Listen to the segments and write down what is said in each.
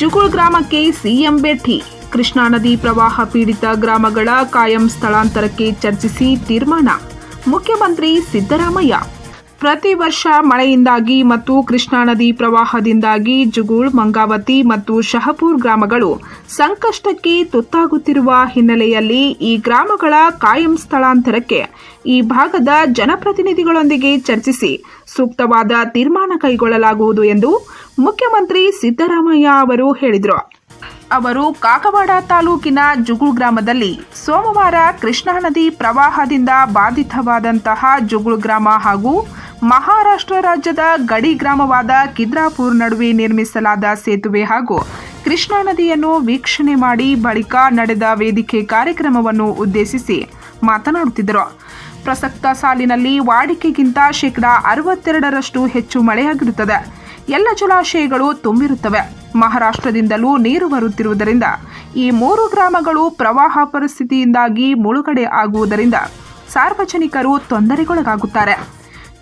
ಜುಗುಳ್ ಗ್ರಾಮಕ್ಕೆ ಸಿಎಂ ಭೇಟಿ. ಕೃಷ್ಣಾ ನದಿ ಪ್ರವಾಹ ಪೀಡಿತ ಗ್ರಾಮಗಳ ಕಾಯಂ ಸ್ಥಳಾಂತರಕ್ಕೆ ಚರ್ಚಿಸಿ ತೀರ್ಮಾನ. ಮುಖ್ಯಮಂತ್ರಿ ಸಿದ್ದರಾಮಯ್ಯ. ಪ್ರತಿ ವರ್ಷ ಮಳೆಯಿಂದಾಗಿ ಮತ್ತು ಕೃಷ್ಣಾ ನದಿ ಪ್ರವಾಹದಿಂದಾಗಿ ಜುಗುಳ್, ಮಂಗಾವತಿ ಮತ್ತು ಶಹಪೂರ್ ಗ್ರಾಮಗಳು ಸಂಕಷ್ಟಕ್ಕೆ ತುತ್ತಾಗುತ್ತಿರುವ ಹಿನ್ನೆಲೆಯಲ್ಲಿ ಈ ಗ್ರಾಮಗಳ ಕಾಯಂ ಸ್ಥಳಾಂತರಕ್ಕೆ ಈ ಭಾಗದ ಜನಪ್ರತಿನಿಧಿಗಳೊಂದಿಗೆ ಚರ್ಚಿಸಿ ಸೂಕ್ತವಾದ ತೀರ್ಮಾನ ಕೈಗೊಳ್ಳಲಾಗುವುದು ಎಂದು ಮುಖ್ಯಮಂತ್ರಿ ಸಿದ್ದರಾಮಯ್ಯ ಅವರು ಹೇಳಿದರು. ಅವರು ಕಾಕವಾಡ ತಾಲೂಕಿನ ಜುಗುಳ್ ಗ್ರಾಮದಲ್ಲಿ ಸೋಮವಾರ ಕೃಷ್ಣಾ ನದಿ ಪ್ರವಾಹದಿಂದ ಬಾಧಿತವಾದಂತಹ ಜುಗುಳ್ ಗ್ರಾಮ ಹಾಗೂ ಮಹಾರಾಷ್ಟ್ರ ರಾಜ್ಯದ ಗಡಿ ಗ್ರಾಮವಾದ ಕಿದ್ರಾಪುರ್ ನಡುವೆ ನಿರ್ಮಿಸಲಾದ ಸೇತುವೆ ಹಾಗೂ ಕೃಷ್ಣಾ ನದಿಯನ್ನು ವೀಕ್ಷಣೆ ಮಾಡಿ ಬಳಿಕ ನಡೆದ ವೇದಿಕೆ ಕಾರ್ಯಕ್ರಮವನ್ನು ಉದ್ದೇಶಿಸಿ ಮಾತನಾಡುತ್ತಿದ್ದರು. ಪ್ರಸಕ್ತ ಸಾಲಿನಲ್ಲಿ ವಾಡಿಕೆಗಿಂತ ಶೇಕಡಾ ಅರವತ್ತೆರಡರಷ್ಟು ಹೆಚ್ಚು ಮಳೆಯಾಗಿರುತ್ತದೆ. ಎಲ್ಲ ಜಲಾಶಯಗಳು ತುಂಬಿರುತ್ತವೆ. ಮಹಾರಾಷ್ಟ್ರದಿಂದಲೂ ನೀರು ಬರುತ್ತಿರುವುದರಿಂದ ಈ ಮೂರು ಗ್ರಾಮಗಳು ಪ್ರವಾಹ ಪರಿಸ್ಥಿತಿಯಿಂದಾಗಿ ಮುಳುಗಡೆ ಆಗುವುದರಿಂದ ಸಾರ್ವಜನಿಕರು ತೊಂದರೆಗೊಳಗಾಗುತ್ತಾರೆ.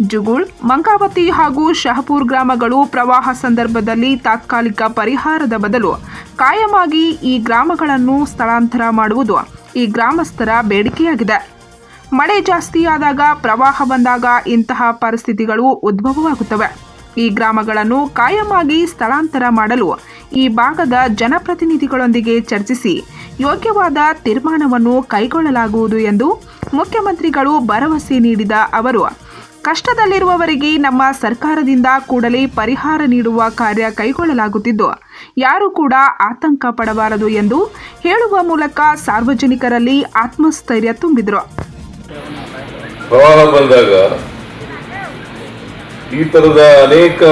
ಜುಗುಳ್ ಮಂಕಾವತಿ ಹಾಗೂ ಶಹಪೂರ್ ಗ್ರಾಮಗಳು ಪ್ರವಾಹ ಸಂದರ್ಭದಲ್ಲಿ ತಾತ್ಕಾಲಿಕ ಪರಿಹಾರದ ಬದಲು ಕಾಯಮಾಗಿ ಈ ಗ್ರಾಮಗಳನ್ನು ಸ್ಥಳಾಂತರ ಮಾಡುವುದು ಈ ಗ್ರಾಮಸ್ಥರ ಬೇಡಿಕೆಯಾಗಿದೆ. ಮಳೆ ಜಾಸ್ತಿಯಾದಾಗ ಪ್ರವಾಹ ಬಂದಾಗ ಇಂತಹ ಪರಿಸ್ಥಿತಿಗಳು ಉದ್ಭವವಾಗುತ್ತವೆ. ಈ ಗ್ರಾಮಗಳನ್ನು ಕಾಯಮಾಗಿ ಸ್ಥಳಾಂತರ ಮಾಡಲು ಈ ಭಾಗದ ಜನಪ್ರತಿನಿಧಿಗಳೊಂದಿಗೆ ಚರ್ಚಿಸಿ ಯೋಗ್ಯವಾದ ತೀರ್ಮಾನವನ್ನು ಕೈಗೊಳ್ಳಲಾಗುವುದು ಎಂದು ಮುಖ್ಯಮಂತ್ರಿಗಳು ಭರವಸೆ ನೀಡಿದ ಅವರು. ಕಷ್ಟದಲ್ಲಿರುವವರಿಗೆ ನಮ್ಮ ಸರ್ಕಾರದಿಂದ ಕೂಡಲೇ ಪರಿಹಾರ ನೀಡುವ ಕಾರ್ಯ ಕೈಗೊಳ್ಳಲಾಗುತ್ತಿದ್ದು, ಯಾರೂ ಕೂಡ ಆತಂಕ ಪಡಬಾರದು ಎಂದು ಹೇಳುವ ಮೂಲಕ ಸಾರ್ವಜನಿಕರಲ್ಲಿ ಆತ್ಮಸ್ಥೈರ್ಯ ತುಂಬಿದರು. ಈ ತರದ ಅನೇಕ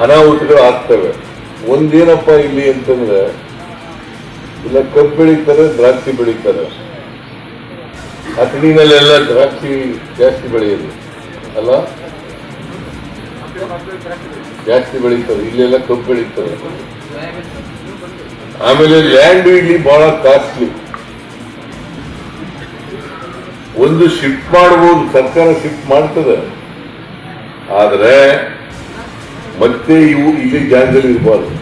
ಅನಾಹುತಗಳು ಆಗ್ತವೆ. ಒಂದೇನಪ್ಪ ಇಲ್ಲಿ ಅಂತಂದ್ರೆ, ಇಲ್ಲ ಕಬ್ಬು ಬೆಳೀತಾರೆ ದ್ರಾಕ್ಷಿ ಬೆಳೀತಾರೆ. ಅಥಣಿನಲ್ಲೆಲ್ಲ ದ್ರಾಕ್ಷಿ ಜಾಸ್ತಿ ಬೆಳೆಯೋದು. ಅಲ್ಲ? ಜಾಸ್ತಿ ಬೆಳೀತಾರೆ ಇಲ್ಲೆಲ್ಲ ಕಬ್ಬು ಬೆಳೀತಾರೆ ಆಮೇಲೆ ಲ್ಯಾಂಡ್ ಇಲ್ಲಿ ಬಹಳ ಕಾಸ್ಟ್ಲಿ ಒಂದು ಶಿಫ್ಟ್ ಮಾಡಬಹುದು ಸರ್ಕಾರ ಶಿಫ್ಟ್ ಮಾಡ್ತದೆ. ಆದ್ರೆ ಮತ್ತೆ ಇವು ಇಲ್ಲಿ ಜಾಗದಲ್ಲಿ ಇರಬಾರ್ದು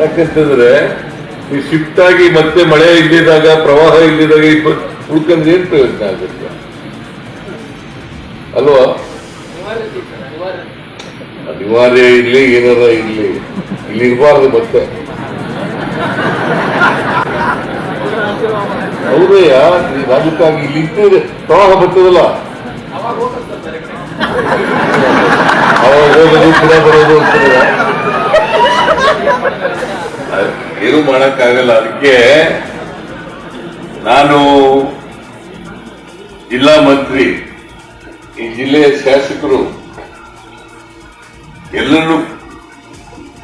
ಯಾಕಂತಂದ್ರೆ ಈ ಶಿಫ್ಟ್ ಆಗಿ ಮತ್ತೆ ಮಳೆ ಇಲ್ಲಿದಾಗ ಪ್ರವಾಹ ಇಲ್ಲಿದಾಗ ಉಳ್ಕೊಂಡ್ರೆ ಏನ್ ಪ್ರಯೋಜನ ಆಗುತ್ತೆ? ಅಲ್ವಾ? ಅನಿವಾರ್ಯ ಇರ್ಲಿ ಏನಾರ ಇರ್ಲಿ ಇಲ್ಲಿ ಇರಬಾರ್ದು ಮತ್ತೆ. ಹೌದಯ್ಯ ರಾಜಕ್ಕಾಗಿ ಇಲ್ಲಿ ಇರ್ತದೆ ಪ್ರವಾಹ ಬರ್ತದಲ್ಲ? ಅವಾಗ ಬರೋದು ಅಂತಂದ್ರೆ ಅದ್ ಏನು ಮಾಡಕ್ಕಾಗಲ್ಲ. ಅದಕ್ಕೆ ನಾನು ಜಿಲ್ಲಾ ಮಂತ್ರಿ, ಈ ಜಿಲ್ಲೆಯ ಶಾಸಕರು ಎಲ್ಲರೂ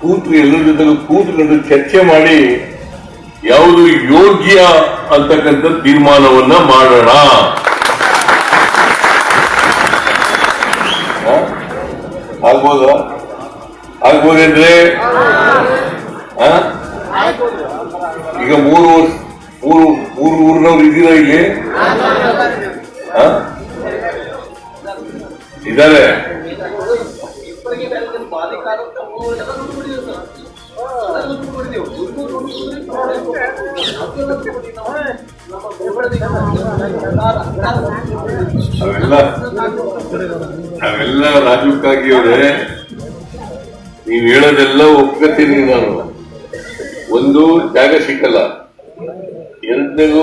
ಕೂತು, ಎಲ್ಲರ ಜೊತೆಗೂ ಕೂತ್ಕೊಂಡು ಚರ್ಚೆ ಮಾಡಿ ಯಾವುದು ಯೋಗ್ಯ ಅಂತಕ್ಕಂಥ ತೀರ್ಮಾನವನ್ನ ಮಾಡೋಣ. ಆಗ್ಬೋದ ಆಗ್ಬೋದಾ? ಆಗ್ಬೋದೇನ್ರಿ? ಹ? ಈಗ ಮೂರು ಮೂರು ಮೂರು ಊರಿನವ್ರು ಇದ್ದೀರಾ ಇಲ್ಲಿ? ಇದ್ದಾರೆ. ಅವೆಲ್ಲ ಅವೆಲ್ಲ ರಾಜಕ್ಕಾಗಿ ಅವರೇ, ನೀವು ಹೇಳೋದೆಲ್ಲ ಒಪ್ಕೋತೀನಿ ನಾನು. ಒಂದು ಜಾಗ ಸಿಕ್ಕಲ್ಲ. ಎರಡನೇದು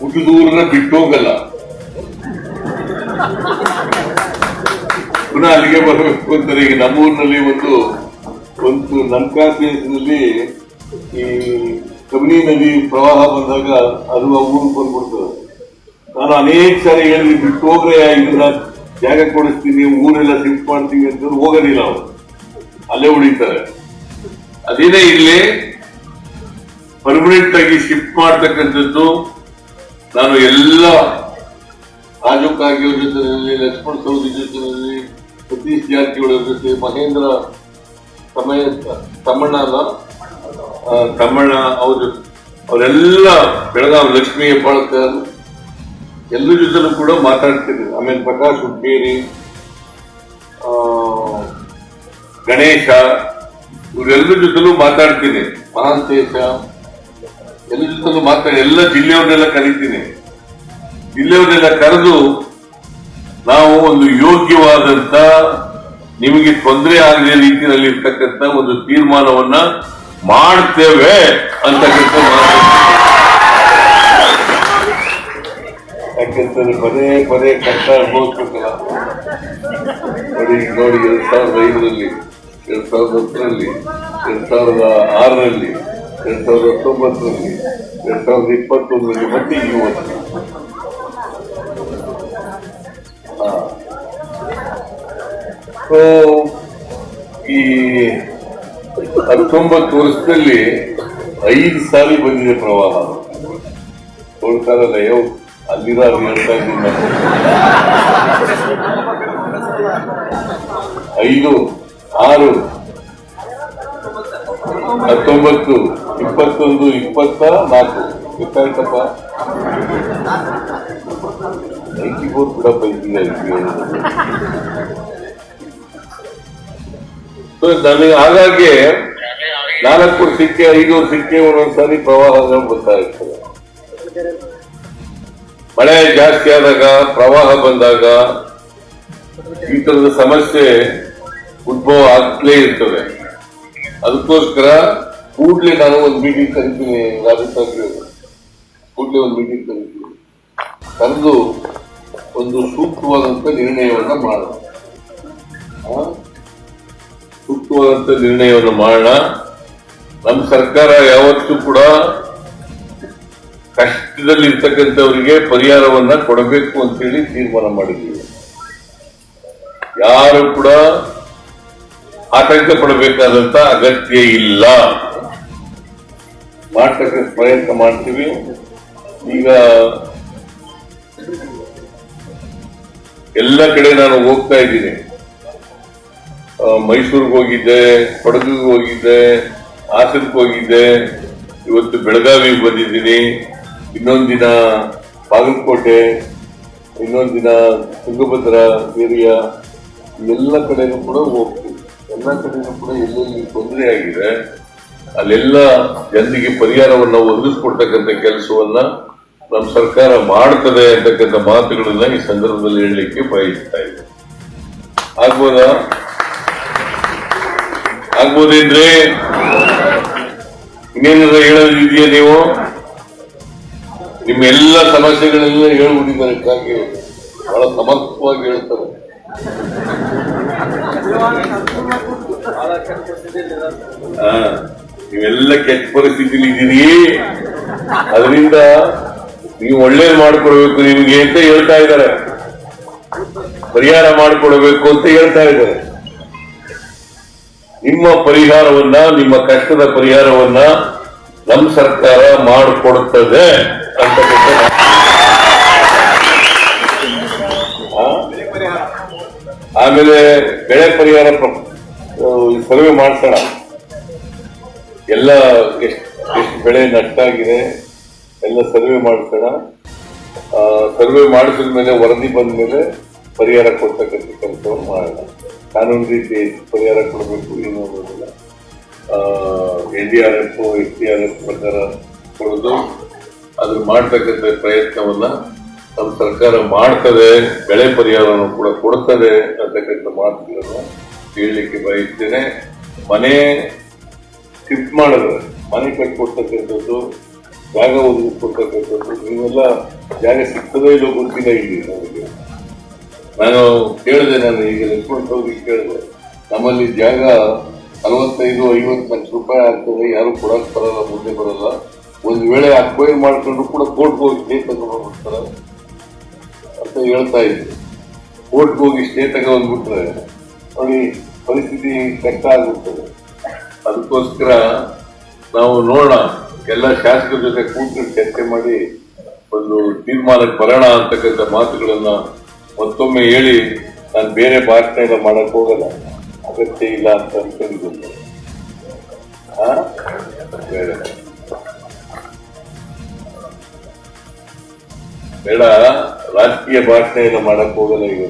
ಹುಟ್ಟಿದೂರನ್ನ ಬಿಟ್ಟು ಹೋಗಲ್ಲ ಪುನಃ ಅಲ್ಲಿಗೆ ಬರಬೇಕು ಅಂತಾರೆ ಈಗ ನಮ್ಮೂರಿನಲ್ಲಿ ಒಂದು ಒಂದು ಕಾನ್ಸ್ಟಿಟ್ಯೂನ್ಸಿನಲ್ಲಿ ಈ ಕಬಿನಿ ನದಿ ಪ್ರವಾಹ ಬಂದಾಗ ಅದು ಆ ಊರಿಗೆ ಬಂದ್ಬಿಡ್ತದೆ. ನಾನು ಅನೇಕ ಸಾರಿ ಹೇಳಿದ್ವಿ ಬಿಟ್ಟು ಹೋಗ್ರೆ ಇದನ್ನ ಜಾಗ ಕೊಡಿಸ್ತೀನಿ ಊರೆಲ್ಲ ಶಿಫ್ಟ್ ಮಾಡ್ತೀವಿ ಅಂತ ಹೋಗೋದಿಲ್ಲ ಅವರು. ಅಲ್ಲೇ ಉಳಿತಾರೆ. ಅದೇನೇ ಇಲ್ಲಿ ಪರ್ಮನೆಂಟ್ ಆಗಿ ಶಿಫ್ಟ್ ಮಾಡ್ತಕ್ಕಂಥದ್ದು ನಾನು ಎಲ್ಲ ರಾಜು ಜೊತೆಯಲ್ಲಿ, ಲಕ್ಷ್ಮಣ್ ಸೌದಿ ಜೊತೆಯಲ್ಲಿ, ಸತೀಶ್ ಜಾರಕಿಹೊಳಿ ಜೊತೆ, ಮಹೇಂದ್ರ ಸಮಯ ಅಲ್ಲ? ತಮ್ಮಣ್ಣ ಅವರು ಅವರೆಲ್ಲ ಬೆಳಗಾವಿ ಲಕ್ಷ್ಮೀ ಹೆಬ್ಬಾಳ್ಕರ್ ಎಲ್ಲರ ಜೊತೆಲೂ ಕೂಡ ಮಾತಾಡ್ತೀನಿ ಆಮೇಲೆ ಪ್ರಕಾಶ್ ಆ, ಗಣೇಶ ಇವರೆಲ್ಲರ ಜೊತೆಲೂ ಮಾತಾಡ್ತೀನಿ. ಮಹಾಂತೇಶ ಎಲ್ಲರ ಜೊತೆಲೂ ಮಾತಾಡಿ ಎಲ್ಲ ಜಿಲ್ಲೆಯವ್ರನ್ನೆಲ್ಲ ಕರೀತೀನಿ. ಜಿಲ್ಲೆಯವರನ್ನೆಲ್ಲ ಕರೆದು ನಾವು ಒಂದು ಯೋಗ್ಯವಾದಂತ ನಿಮಗೆ ತೊಂದರೆ ಆಗದ ರೀತಿಯಲ್ಲಿ ಇರ್ತಕ್ಕಂಥ ಒಂದು ತೀರ್ಮಾನವನ್ನ ಮಾಡ್ತೇವೆ ಅಂತಕ್ಕಂಥ ಮಾತು. ಪದೇ ಪದೇ ಕಷ್ಟ ಅನುಭವಿಸ್ಬೇಕಲ್ಲ ನೋಡಿ ನೋಡಿ ಎರಡ್ ಸಾವಿರದ ಐದರಲ್ಲಿ ಎರಡ್ ಸಾವಿರದ ಹತ್ತರಲ್ಲಿ ಎರಡ್ ಸಾವಿರದ ಆರರಲ್ಲಿ ಎರಡ್ ಸಾವಿರದ ಹತ್ತೊಂಬತ್ತರಲ್ಲಿ ಎರಡ್ ಸಾವಿರದ ಇಪ್ಪತ್ತೊಂದರಲ್ಲಿ ಮತ್ತೆ ಇವತ್ತು. So, ಈ ಹತ್ತೊಂಬತ್ತು ವರ್ಷದಲ್ಲಿ ಐದು ಸಾರಿ ಬಂದಿದೆ ಪ್ರವಾಹ ನೋಡ್ತಾರಲ್ಲ ಯಾವ ಅಲ್ಲಿರೋ ಐದು, ಆರು, ಹತ್ತೊಂಬತ್ತು, ಇಪ್ಪತ್ತೊಂದು, ಇಪ್ಪತ್ತ ನಾಲ್ಕು. ಗೊತ್ತಾಯ್ತಪ್ಪ? ನೈಂಟಿ ಫೋರ್ ಬಿಡಪ್ಪ ಇದೀಗ ನನಗೆ ಹಾಗಾಗಿ ನಾಲ್ಕು ಸಿಕ್ಕೆ ಐದು ಸಿಕ್ಕೆ ಒಂದೊಂದ್ಸಾರಿ ಪ್ರವಾಹಗಳು ಬರ್ತಾ ಇರ್ತದೆ ಮಳೆ ಜಾಸ್ತಿ ಆದಾಗ ಪ್ರವಾಹ ಬಂದಾಗ ಈ ತರದ ಸಮಸ್ಯೆ ಉದ್ಭವ ಆಗ್ಲೇ ಇರ್ತದೆ. ಅದಕ್ಕೋಸ್ಕರ ಕೂಡ್ಲೆ ನಾನು ಒಂದು ಮೀಟಿಂಗ್ ಕರಿತೀನಿ ರಾಜಸ್ಥಾನ ಕೂಡ್ಲೆ ಒಂದು ಮೀಟಿಂಗ್ ಕರಿತೀನಿ. ಕರೆದು ಒಂದು ಸೂಕ್ತವಾದಂತ ನಿರ್ಣಯವನ್ನು ಮಾಡೋಣ? ಸೂಕ್ತವಾದಂತ ನಿರ್ಣಯವನ್ನು ಮಾಡೋಣ. ನಮ್ಮ ಸರ್ಕಾರ ಯಾವತ್ತೂ ಕೂಡ ಕಷ್ಟದಲ್ಲಿ ಇರ್ತಕ್ಕಂಥವರಿಗೆ ಪರಿಹಾರವನ್ನ ಕೊಡಬೇಕು ಅಂತೇಳಿ ತೀರ್ಮಾನ ಮಾಡಿದ್ದೀವಿ ಯಾರು ಕೂಡ ಆತಂಕ ಪಡಬೇಕಾದಂತ ಅಗತ್ಯ ಇಲ್ಲ. ಮಾಡ್ತಕ್ಕ ಪ್ರಯತ್ನ ಮಾಡ್ತೀವಿ. ಈಗ ಎಲ್ಲ ಕಡೆ ನಾನು ಹೋಗ್ತಾ ಇದ್ದೀನಿ. ಮೈಸೂರಿಗೆ ಹೋಗಿದ್ದೆ, ಕೊಡಗಿಗೆ ಹೋಗಿದ್ದೆ ಹಾಸನಕ್ಕೆ ಹೋಗಿದ್ದೆ. ಇವತ್ತು ಬೆಳಗಾವಿಗೆ ಬಂದಿದ್ದೀನಿ. ಇನ್ನೊಂದು ದಿನ ಬಾಗಲಕೋಟೆ ಇನ್ನೊಂದು ದಿನ ತುಂಗಭದ್ರ ಏರಿಯಾ ಎಲ್ಲ ಕಡೆನೂ ಕೂಡ ಹೋಗ್ತೀವಿ. ಎಲ್ಲ ಕಡೆನೂ ಕೂಡ ಎಲ್ಲೆಲ್ಲಿ ತೊಂದರೆ ಆಗಿದೆ, ಅಲ್ಲೆಲ್ಲ ಜನರಿಗೆ ಪರಿಹಾರವನ್ನು ಒದಗಿಸ್ಕೊಡ್ತಕ್ಕಂಥ ಕೆಲಸವನ್ನ ನಮ್ಮ ಸರ್ಕಾರ ಮಾಡ್ತದೆ ಅಂತಕ್ಕಂಥ ಮಾತುಗಳನ್ನ ಈ ಸಂದರ್ಭದಲ್ಲಿ ಹೇಳಲಿಕ್ಕೆ ಬಯಸ್ತಾ ಇದೆ ಆಗ್ಬೋದಾ? ಆಗ್ಬೋದೇನ್ರಿ? ಇನ್ನೇನಾದ್ರೂ ಹೇಳೋದಿದೆಯಾ ನೀವು? ನಿಮ್ಮ ಎಲ್ಲ ಸಮಸ್ಯೆಗಳೆಲ್ಲ ಹೇಳ್ಬಿಟ್ಟಿದ್ದಾರೆ ಕಾಗೆ ಬಹಳ ಸಮರ್ಥವಾಗಿ ಹೇಳ್ತಾರೆ. ನೀವೆಲ್ಲ ಕೆಟ್ಟ ಪರಿಸ್ಥಿತಿಲಿ ಇದ್ದೀರಿ ಅದರಿಂದ ನೀವು ಒಳ್ಳೇದು ಮಾಡಿಕೊಡ್ಬೇಕು ನಿಮಗೆ ಅಂತ ಹೇಳ್ತಾ ಇದ್ದಾರೆ. ಪರಿಹಾರ ಮಾಡಿಕೊಡಬೇಕು ಅಂತ ಹೇಳ್ತಾ ಇದ್ದಾರೆ. ನಿಮ್ಮ ಪರಿಹಾರವನ್ನ, ನಿಮ್ಮ ಕಷ್ಟದ ಪರಿಹಾರವನ್ನ ನಮ್ಮ ಸರ್ಕಾರ ಮಾಡಿಕೊಡುತ್ತದೆ? ಆಮೇಲೆ ಬೆಳೆ ಪರಿಹಾರ ಸರ್ವೆ ಮಾಡ್ಸೋಣ. ಎಲ್ಲ ಎಷ್ಟು ಬೆಳೆ ನಷ್ಟ ಆಗಿದೆ, ಎಲ್ಲ ಸರ್ವೆ ಮಾಡ್ಸೋಣ. ಸರ್ವೆ ಮಾಡಿಸಿದ ಮೇಲೆ ವರದಿ ಬಂದ ಮೇಲೆ ಪರಿಹಾರ ಕೊಡ್ತಕ್ಕಂಥ ಕೆಲಸವನ್ನು ಮಾಡೋಣ. ಕಾನೂನು ರೀತಿ ಪರಿಹಾರ ಕೊಡಬೇಕು, ಏನು ಅನ್ನೋದಿಲ್ಲ N D R F S D R F ಪ್ರಕಾರ ಕೊಡೋದು. ಅದ್ರ ಮಾಡ್ತಕ್ಕಂಥ ಪ್ರಯತ್ನವನ್ನ ನಮ್ಮ ಸರ್ಕಾರ ಮಾಡ್ತದೆ, ಬೆಳೆ ಪರಿಹಾರವನ್ನು ಕೂಡ ಕೊಡ್ತದೆ ಅಂತಕ್ಕಂಥ ಮಾತುಗಳನ್ನು ಹೇಳಲಿಕ್ಕೆ ಬಯಸ್ತೇನೆ. ಮನೆ ಶಿಫ್ಟ್ ಮಾಡಿದ್ರೆ, ಮನೆ ಕಟ್ಕೊಡ್ತಕ್ಕಂಥದ್ದು, ಜಾಗ ಒದಗಿಸ್ಕೊಡ್ತಕ್ಕಂಥದ್ದು ನೀವೆಲ್ಲ ಜಾಗ ಸಿಗ್ತದೋ ಇಲ್ಲೋ ಗೊತ್ತಿಲ್ಲ ಇಲ್ಲಿ ನಮಗೆ. ನಾನು ಕೇಳಿದೆ, ನಾನು ಈಗ ರೆಸ್ಪಾನ್ಸ್ ಹೋಗಿ ಕೇಳಿದೆ. ನಮ್ಮಲ್ಲಿ ಜಾಗ ನಲವತ್ತೈದು, ಐವತ್ತು ಲಕ್ಷ ರೂಪಾಯಿ ಆಗ್ತದೆ, ಯಾರು ಕೊಡಕ್ ಬರಲ್ಲ, ಮುಂದೆ ಬರಲ್ಲ. ಒಂದ್ ವೇಳೆ ಅಕ್ವೈರ್ ಮಾಡ್ಕೊಂಡ್ರು ಕೂಡ ಕೋರ್ಟ್ಗೆ ಹೋಗಿ ಸ್ಟೇ ತಗೊಂಡ್ಬಿಡ್ತಾರೆ ಅಂತ ಹೇಳ್ತಾ ಇದ್ದೆ ಕೋರ್ಟ್ಗೆ ಹೋಗಿ ಸ್ಟೇ ತಗೊಂಡ್ಬಿಟ್ರೆ ನೋಡಿ ಪರಿಸ್ಥಿತಿ ಕಷ್ಟ ಆಗುತ್ತದೆ ಅದಕ್ಕೋಸ್ಕರ ನಾವು ನೋಡೋಣ. ಎಲ್ಲ ಶಾಸಕರ ಜೊತೆ ಕೂತು ಚರ್ಚೆ ಮಾಡಿ ಒಂದು ತೀರ್ಮಾನಕ್ಕೆ ಬರೋಣ ಅಂತಕ್ಕಂಥ ಮಾತುಗಳನ್ನು ಮತ್ತೊಮ್ಮೆ ಹೇಳಿ ನಾನು ಬೇರೆ ಭಾಷಣ ಎಲ್ಲ ಮಾಡಕ್ ಹೋಗಲ್ಲ. ಅಗತ್ಯ ಇಲ್ಲ ಅಂತ ಅನ್ಕೊಂಡಿದ್ದೀನಿ. ಬೇಡ, ರಾಜಕೀಯ ಭಾಷಣ ಎಲ್ಲ ಮಾಡಕ್ ಹೋಗಲ್ಲ ಈಗ.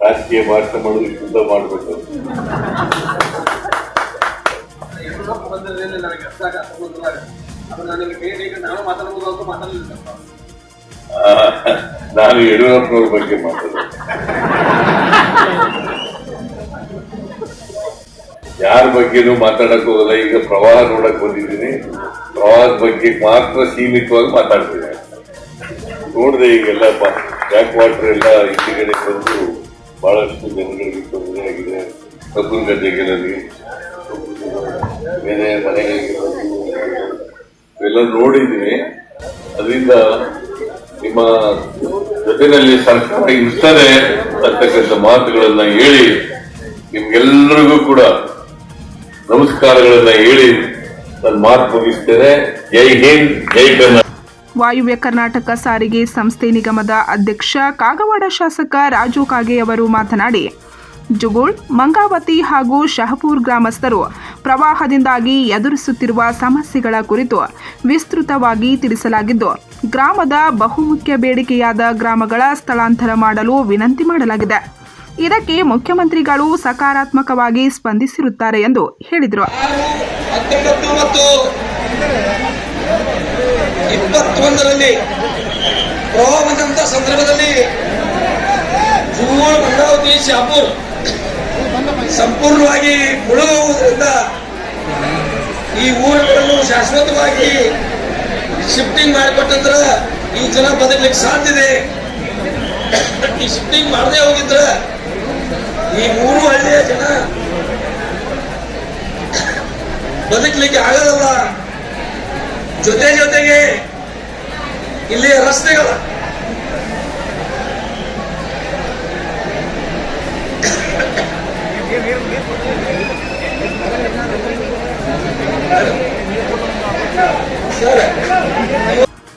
ರಾಜಕೀಯ ಭಾಷಣ ಮಾಡೋದು ಶುದ್ಧ ಮಾಡಬೇಕು. ನಾನು ಯಡಿಯೂರಪ್ಪನವ್ರ ಬಗ್ಗೆ ಮಾತಾಡೋದು. ಯಾರ ಬಗ್ಗೆನೂ ಮಾತಾಡಕ್ ಹೋಗಲ್ಲ, ಈಗ ಪ್ರವಾಹ ನೋಡಕ್ ಬಂದಿದ್ದೀನಿ. ಪ್ರವಾಹದ ಬಗ್ಗೆ ಮಾತ್ರ ಸೀಮಿತವಾಗಿ ಮಾತಾಡ್ತೀನಿ ನೋಡಿದೆ ಈಗೆಲ್ಲ ಬ್ಯಾಕ್ ವಾಟರ್ ಎಲ್ಲ ಕಡೆ ಬಂದು ಬಹಳಷ್ಟು ಜನಗಳಿಗೆ ತೊಂದರೆ ಆಗಿದೆ. ಕಬ್ಬು ಗದ್ದೆಗಳಲ್ಲಿ ಬೇರೆ ಮನೆಗಳಿಗೆ ಬಂದು ಇವೆಲ್ಲ ನೋಡಿದ್ದೀನಿ ಅದರಿಂದ ನಿಮ್ಮ ಜೊತೆಯಲ್ಲಿ ಸರ್ಕಾರ ಇರ್ತಾರೆ ಅಂತಕ್ಕಂಥ ಮಾತುಗಳನ್ನ ಹೇಳಿ ನಿಮ್ಗೆಲ್ಲರಿಗೂ ಕೂಡ ನಮಸ್ಕಾರಗಳನ್ನ ಹೇಳಿ ನನ್ನ ಮಾತು ಮುಗಿಸ್ತೇನೆ ಜೈ ಹಿಂದ್, ಜೈ ವಾಯುವ್ಯ ಕರ್ನಾಟಕ ಸಾರಿಗೆ ಸಂಸ್ಥೆ ನಿಗಮದ ಅಧ್ಯಕ್ಷ ಕಾಗವಾಡ ಶಾಸಕ ರಾಜು ಕಾಗೆ ಅವರು ಮಾತನಾಡಿ, ಜುಗುಳ್, ಮಂಗಾವತಿ ಹಾಗೂ ಶಹಪೂರ್ ಗ್ರಾಮಸ್ಥರು ಪ್ರವಾಹದಿಂದಾಗಿ ಎದುರಿಸುತ್ತಿರುವ ಸಮಸ್ಯೆಗಳ ಕುರಿತು ವಿಸ್ತೃತವಾಗಿ ತಿಳಿಸಲಾಗಿದ್ದು, ಗ್ರಾಮದ ಬಹುಮುಖ್ಯ ಬೇಡಿಕೆಯಾದ ಗ್ರಾಮಗಳ ಸ್ಥಳಾಂತರ ಮಾಡಲು ವಿನಂತಿ ಮಾಡಲಾಗಿದೆ. ಇದಕ್ಕೆ ಮುಖ್ಯಮಂತ್ರಿಗಳು ಸಕಾರಾತ್ಮಕವಾಗಿ ಸ್ಪಂದಿಸಿರುತ್ತಾರೆ ಎಂದು ಹೇಳಿದರು. ಇಪ್ಪತ್ತೊಂದರಲ್ಲಿ ಪ್ರವಾಹ ಬಂದಂತ ಸಂದರ್ಭದಲ್ಲಿ ಭದ್ರಾವತಿ ಶಾಪುರ್ ಸಂಪೂರ್ಣವಾಗಿ ಮುಳುಗುವುದರಿಂದ ಈ ಊರುಗಳನ್ನು ಶಾಶ್ವತವಾಗಿ ಶಿಫ್ಟಿಂಗ್ ಮಾಡಿಕೊಟ್ಟಂದ್ರ ಈ ಜನ ಬದಲಿಕ್ಕೆ ಸಾಧ್ಯ ಇದೆ. ಈ ಶಿಫ್ಟಿಂಗ್ ಮಾಡದೆ ಹೋಗಿದ್ರ ಈ ಮೂರು ಹಳ್ಳಿಯ ಜನ ಬದುಕಲಿಕ್ಕೆ ಆಗಲ್ಲ ಜೊತೆ ಜೊತೆಗೆ ಇಲ್ಲಿಯ ರಸ್ತೆಗಳ.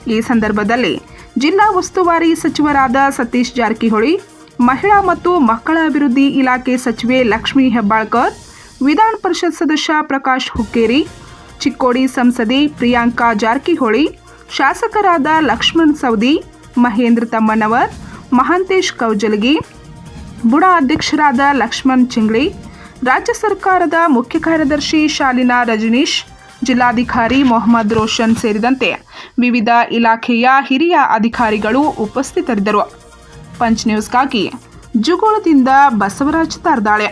ಈ ಸಂದರ್ಭದಲ್ಲಿ ಜಿಲ್ಲಾ ಉಸ್ತುವಾರಿ ಸಚಿವರಾದ ಸತೀಶ್ ಜಾರಕಿಹೊಳಿ ಮಹಿಳಾ ಮತ್ತು ಮಕ್ಕಳ ಅಭಿವೃದ್ಧಿ ಇಲಾಖೆ ಸಚಿವೆ ಲಕ್ಷ್ಮೀ ಹೆಬ್ಬಾಳ್ಕರ್, ವಿಧಾನ ಪರಿಷತ್ ಸದಸ್ಯ ಪ್ರಕಾಶ್ ಹುಕ್ಕೇರಿ, ಚಿಕ್ಕೋಡಿ ಸಂಸದೆ ಪ್ರಿಯಾಂಕಾ ಜಾರಕಿಹೊಳಿ, ಶಾಸಕರಾದ ಲಕ್ಷ್ಮಣ್ ಸವದಿ, ಮಹೇಂದ್ರ ತಮ್ಮನವರ್ ಮಹಾಂತೇಶ್ ಕೌಜಲಗಿ, ಬುಡ ಅಧ್ಯಕ್ಷರಾದ ಲಕ್ಷ್ಮಣ್ ಚಿಂಗ್ಳಿ, ರಾಜ್ಯ ಸರ್ಕಾರದ ಮುಖ್ಯ ಕಾರ್ಯದರ್ಶಿ ಶಾಲಿನಾ ರಜನೀಶ್, ಜಿಲ್ಲಾಧಿಕಾರಿ ಮೊಹಮ್ಮದ್ ರೋಷನ್ ಸೇರಿದಂತೆ ವಿವಿಧ ಇಲಾಖೆಯ ಹಿರಿಯ ಅಧಿಕಾರಿಗಳು ಉಪಸ್ಥಿತರಿದ್ದರು. ಪಂಚ್ ನ್ಯೂಸ್ಗಾಗಿ ಜುಗೋಳದಿಂದ ಬಸವರಾಜ್ ತಾರ್ದಾಳೆ.